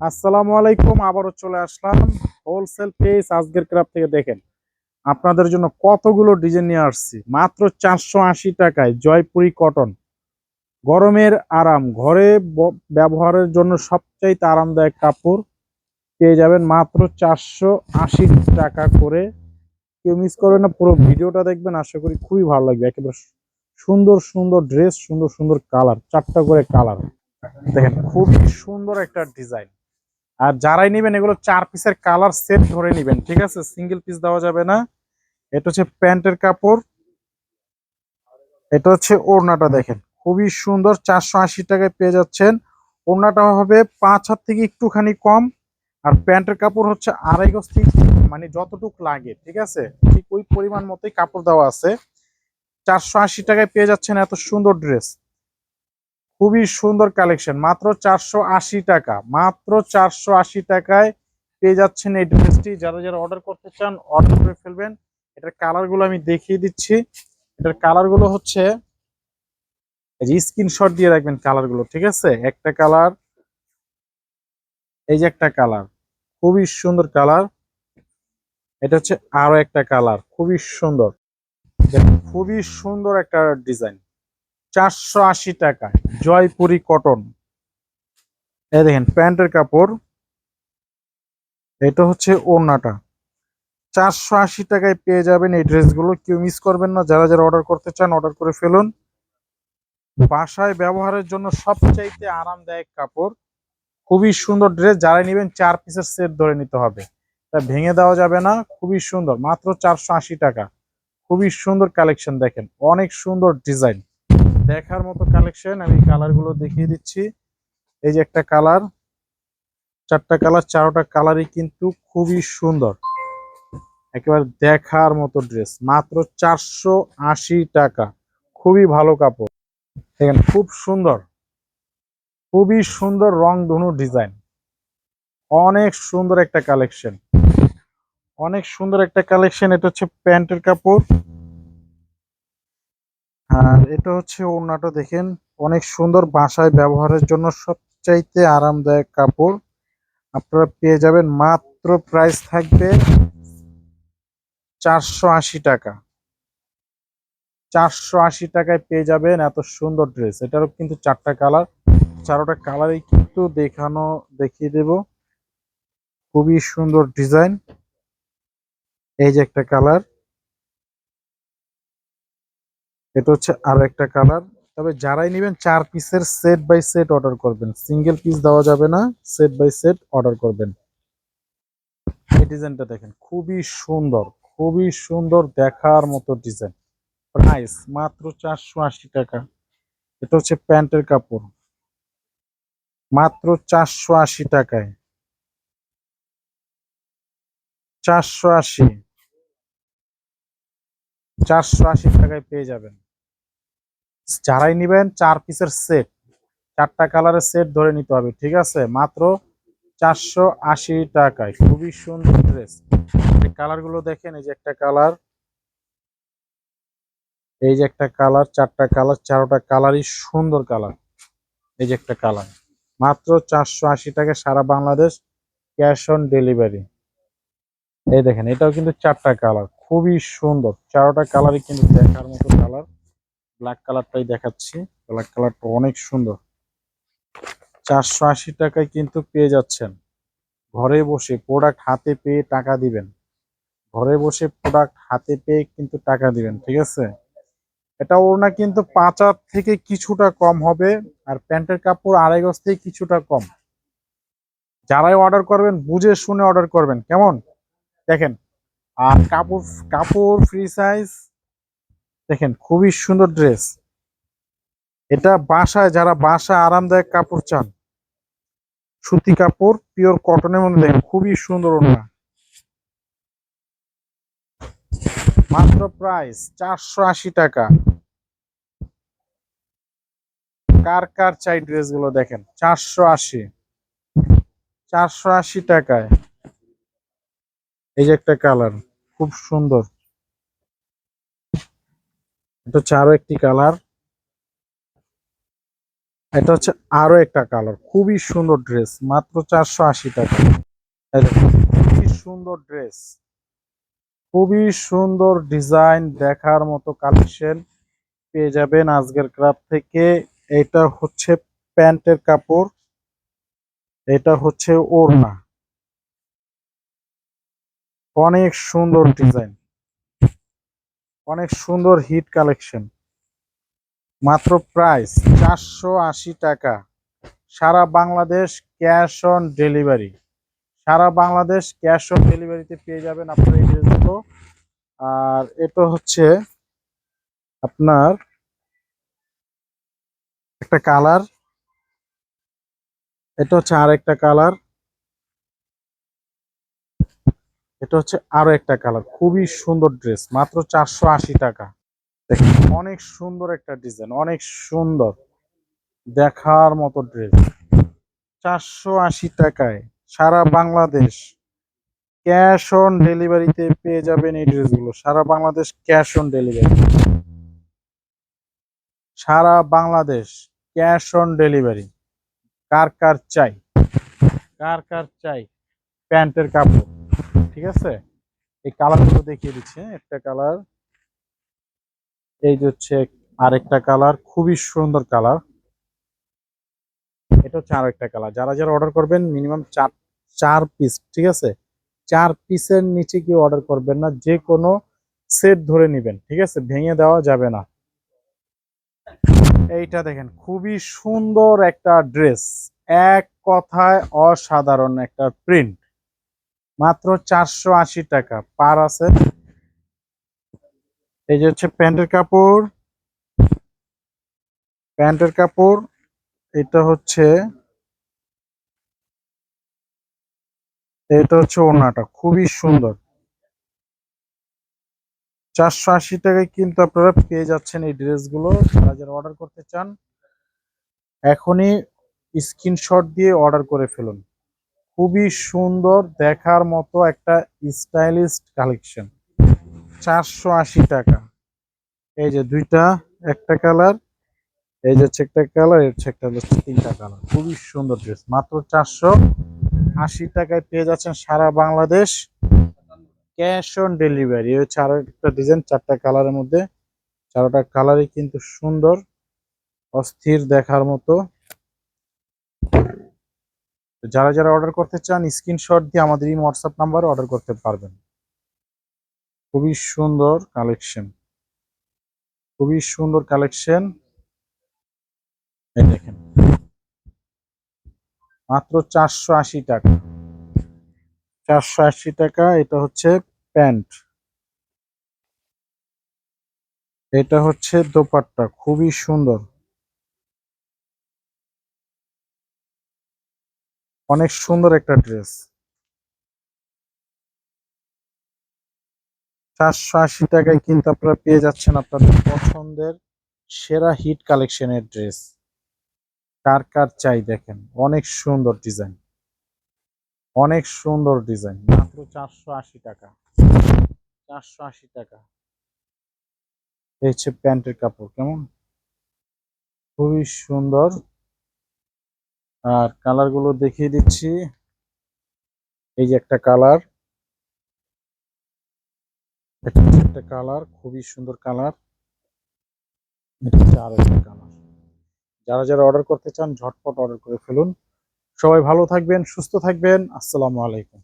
আসসালামু আলাইকুম, আবারও চলে আসলাম হোলসেল পেজ আজকের ক্রাফ থেকে দেখেন। আপনাদের জন্য কতগুলো ডিজাইন নিয়ে আসছি? মাত্র চারশো আশি টাকায় জয়পুরি কটন গরমের আরাম, ঘরে ব্যবহারের জন্য সবচাইতে আরামদায়ক কাপড় পেয়ে যাবেন মাত্র চারশো আশি টাকা করে। কেউ মিস করবেন না, পুরো ভিডিওটা দেখবেন, আশা করি খুবই ভালো লাগবে। একেবারে সুন্দর সুন্দর ড্রেস সুন্দর সুন্দর কালার চারটা করে কালার দেখেন, খুবই সুন্দর একটা ডিজাইন আর যারাই নেবেন, এগুলো চার পিসের কালার সেট ধরে নেবেন, ঠিক আছে? সিঙ্গেল পিস দেওয়া যাবে না। এটা হচ্ছে প্যান্টের কাপড়। এটা হচ্ছে ওড়নাটা দেখেন। খুবই সুন্দর, চারশো আশি টাকায় পেয়ে যাচ্ছেন। ওড়নাটা হবে পাঁচ হাত থেকে একটুখানি কম। আর প্যান্টের কাপড় হচ্ছে আড়াই গজ থেকে মানে যতটুক লাগে, ঠিক আছে? ঠিক ওই পরিমাণ মতোই কাপড় দেওয়া আছে। চারশো আশি টাকায় পেয়ে যাচ্ছেন এত সুন্দর ড্রেস খুবই সুন্দর কালেকশন মাত্র চারশো আশি টাকা, মাত্র চারশো আশি টাকায় পেয়ে যাচ্ছেন এই ড্রেসটি যারা যারা অর্ডার করতে চান অর্ডার করে ফেলবেন। এটার কালারগুলো আমি দেখিয়ে দিচ্ছি। এটার কালারগুলো হচ্ছে স্ক্রিনশট দিয়ে রাখবেন কালারগুলো, ঠিক আছে? একটা কালার এই যে একটা কালার খুবই সুন্দর কালার এটা হচ্ছে আরও একটা কালার খুবই সুন্দর। খুবই সুন্দর একটা ডিজাইন চারশো আশি টাকায়। জয়পুরি কটন এই দেখেন, প্যান্টের কাপড়। এটা হচ্ছে ওড়নাটা। চারশো আশি টাকায় পেয়ে যাবেন এই ড্রেসগুলো। কেউ মিস করবেন না, যারা যারা অর্ডার করতে চান অর্ডার করে ফেলুন। বাসায় ব্যবহারের জন্য সবচাইতে আরামদায়ক কাপড়। খুবই সুন্দর ড্রেস যারা নেবেন, চার পিসের সেট ধরে নিতে হবে। তা ভেঙে দেওয়া যাবে না, খুবই সুন্দর। মাত্র চারশো আশি টাকা। খুবই সুন্দর কালেকশন দেখেন, অনেক সুন্দর ডিজাইন দেখার মতো কালেকশন আমি কালারগুলো দেখিয়ে দিচ্ছি। এই যে একটা কালার চারটা কালার চারোটা কালারই কিন্তু খুবই সুন্দর। একেবারে দেখার মতো ড্রেস মাত্র চারশো আশি টাকা। খুবই ভালো কাপড়। দেখেন, খুব সুন্দর। খুবই সুন্দর রং ধনু ডিজাইন অনেক সুন্দর একটা কালেকশন অনেক সুন্দর একটা কালেকশন এটা হচ্ছে প্যান্টের কাপড়। আর এটা হচ্ছে ওড়নাটা দেখেন। অনেক সুন্দর বাসায় ব্যবহারের জন্য সবচাইতে আরামদায়ক কাপড়। আপনারা পেয়ে যাবেন মাত্র প্রাইস থাকবে চারশো আশি টাকা। চারশো আশি টাকায় পেয়ে যাবেন এত সুন্দর ড্রেস এটারও কিন্তু চারটা কালার চারোটা কালারই কিন্তু দেখানো, দেখিয়ে দেব। খুবই সুন্দর ডিজাইন এই যে একটা কালার এটা হচ্ছে আরও একটা কালার। তবে যারাই নেবেন, চার পিসের সেট বাই সেট অর্ডার করবেন। সিঙ্গেল পিস দেওয়া যাবে না সেট বাই সেট অর্ডার করবেন। এই ডিজাইনটা দেখেন, খুবই সুন্দর খুবই সুন্দর দেখার মতো ডিজাইন প্রাইস মাত্র চারশো আশি টাকা। এটা হচ্ছে প্যান্টের কাপড়। মাত্র চারশো আশি টাকায়। চারশো আশি। চারশো আশি টাকায় পেয়ে যাবেন। যারাই নিবেন, চার পিসের সেট চারটা কালারের সেট ধরে নিতে হবে, ঠিক আছে? মাত্র চারশো আশি টাকায়। খুবই সুন্দর ড্রেস কালারগুলো দেখেন, এই যে একটা কালার এই যে একটা কালার চারটা কালার চারোটা কালারই সুন্দর কালার এই যে একটা কালার মাত্র চারশো আশি টাকা সারা বাংলাদেশ ক্যাশ অন ডেলিভারি এই দেখেন, এটাও কিন্তু চারটা কালার খুবই সুন্দর। চারোটা কালারই কিন্তু দেখার মতো ব্ল্যাক কালারটাই দেখাচ্ছি। ব্ল্যাক কালারটা অনেক সুন্দর। চারশো আশি টাকায় কিন্তু পেয়ে যাচ্ছেন। ঘরে বসে প্রোডাক্ট হাতে পেয়ে টাকা দিবেন। ঘরে বসে প্রোডাক্ট হাতে পেয়ে কিন্তু টাকা দিবেন, ঠিক আছে? এটা ওড়না কিন্তু পাঁচ হাত থেকে কিছুটা কম হবে আর প্যান্টের কাপড় আড়াই গজ থেকে কিছুটা কম। যারাই অর্ডার করবেন, বুঝে শুনে অর্ডার করবেন, কেমন? দেখেন, আর কাপড় কাপড় ফ্রি সাইজ দেখেন, খুবই সুন্দর ড্রেস এটা বাসায়, যারা বাসা আরামদায়ক কাপড় চান, সুতি কাপড় পিওর কটনের মধ্যে দেখেন, খুবই সুন্দর ওড়না। মাত্র প্রাইস চারশো আশি টাকা। কার কার চাই ড্রেসগুলো দেখেন, চারশো আশি। চারশো আশি টাকায়। এই যে একটা কালার খুব সুন্দর। এটা হচ্ছে আরও একটি কালার। এটা হচ্ছে আরও একটা কালার। খুবই সুন্দর ড্রেস, মাত্র চারশো আশি টাকা। খুবই সুন্দর ড্রেস। খুবই সুন্দর ডিজাইন, দেখার মতো কালেকশন পেয়ে যাবেন আজকের ক্রাফট থেকে। এটা হচ্ছে প্যান্টের কাপড়, এটা হচ্ছে ওড়না। অনেক সুন্দর ডিজাইন। অনেক সুন্দর হিট কালেকশন। মাত্র প্রাইস চারশো আশি টাকা। সারা বাংলাদেশ ক্যাশ অন ডেলিভারি। সারা বাংলাদেশ ক্যাশ অন ডেলিভারিতে পেয়ে যাবেন আপনার এই ড্রেসগুলো। আর এটা হচ্ছে আপনার একটা কালার। এটা হচ্ছে আর একটা কালার। এটা হচ্ছে আরও একটা কালার, খুবই সুন্দর ড্রেস, মাত্র চারশো আশি টাকা। অনেক সুন্দর একটা ডিজাইন, অনেক সুন্দর। দেখার মতো ড্রেস। চারশো আশি টাকায় সারা বাংলাদেশ ক্যাশ অন ডেলিভারিতে পেয়ে যাবেন এই ড্রেসগুলো। সারা বাংলাদেশ ক্যাশ অন ডেলিভারি। সারা বাংলাদেশ ক্যাশ অন ডেলিভারি। কার কার চাই? কার কার চাই? প্যান্টের কাপড়। ঠিক আছে? এই কালারগুলো দেখিয়ে দিচ্ছে একটা কালার, এই যে হচ্ছে আরেকটা কালার, খুবই সুন্দর কালার। এটা হচ্ছে আরেকটা কালার। যারা যারা অর্ডার করবেন মিনিমাম চার চার পিস ঠিক আছে? চার পিসের নিচে কি অর্ডার করবেন না, যে কোনো সেট ধরে নেবেন, ঠিক আছে? ভেঙে দেওয়া যাবে না। এইটা দেখেন, খুবই সুন্দর একটা ড্রেস। এক কথায় অসাধারণ একটা প্রিন্ট মাত্র চারশো আশি টাকা। পার আছে। এই যে হচ্ছে প্যান্টের কাপড়। প্যান্টের কাপড়, এটা হচ্ছে এটা হচ্ছে ওড়নাটা, খুবই সুন্দর। চারশো আশি টাকায় কিন্তু আপনারা পেয়ে যাচ্ছেন এই ড্রেসগুলো। যারা যারা অর্ডার করতে চান, এখনই স্ক্রিনশট দিয়ে অর্ডার করে ফেলুন। খুবই সুন্দর দেখার মতো একটা স্টাইলিস্ট কালেকশন। চারশো আশি টাকা। এই যে দুইটা, একটা কালার, এই যে একটা কালারের হচ্ছে একটা তিনটা কালার। খুবই সুন্দর ড্রেস। মাত্র চারশো আশি টাকায় পেয়ে যাচ্ছেন সারা বাংলাদেশ। Cash on delivery. হচ্ছে আরও একটা ডিজাইন, চারটা কালারের মধ্যে। চারোটা কালারই কিন্তু সুন্দর, অস্থির দেখার মতো। তো যারা যারা অর্ডার করতে চান স্ক্রিনশট দিয়ে আমাদের এই হোয়াটসঅ্যাপ নাম্বারে অর্ডার করতে পারবেন। খুবই সুন্দর কালেকশন খুবই সুন্দর কালেকশন এই দেখেন। মাত্র চারশো আশি টাকা। চারশো আশি টাকা, এটা হচ্ছে প্যান্ট। এটা হচ্ছে দোপাট্টা। খুবই সুন্দর। অনেক সুন্দর একটা ড্রেস। চারশো আশি টাকায় কিন্তু আপনারা পেয়ে যাচ্ছেন আপনাদের পছন্দের সেরা হিট কালেকশনের ড্রেস। কার কার চাই দেখেন, অনেক সুন্দর ডিজাইন। অনেক সুন্দর ডিজাইন, মাত্র চারশো আশি টাকা। চারশো আশি টাকা। এই হচ্ছে প্যান্টের কাপড়, কেমন? খুবই সুন্দর। আর কালারগুলো দেখিয়ে দিচ্ছি। এই যে একটা কালার এটা একটা কালার খুবই সুন্দর কালার এটা হচ্ছে আরও একটা কালার যারা যারা অর্ডার করতে চান, ঝটপট অর্ডার করে ফেলুন। সবাই ভালো থাকবেন, সুস্থ থাকবেন। আসসালামু আলাইকুম।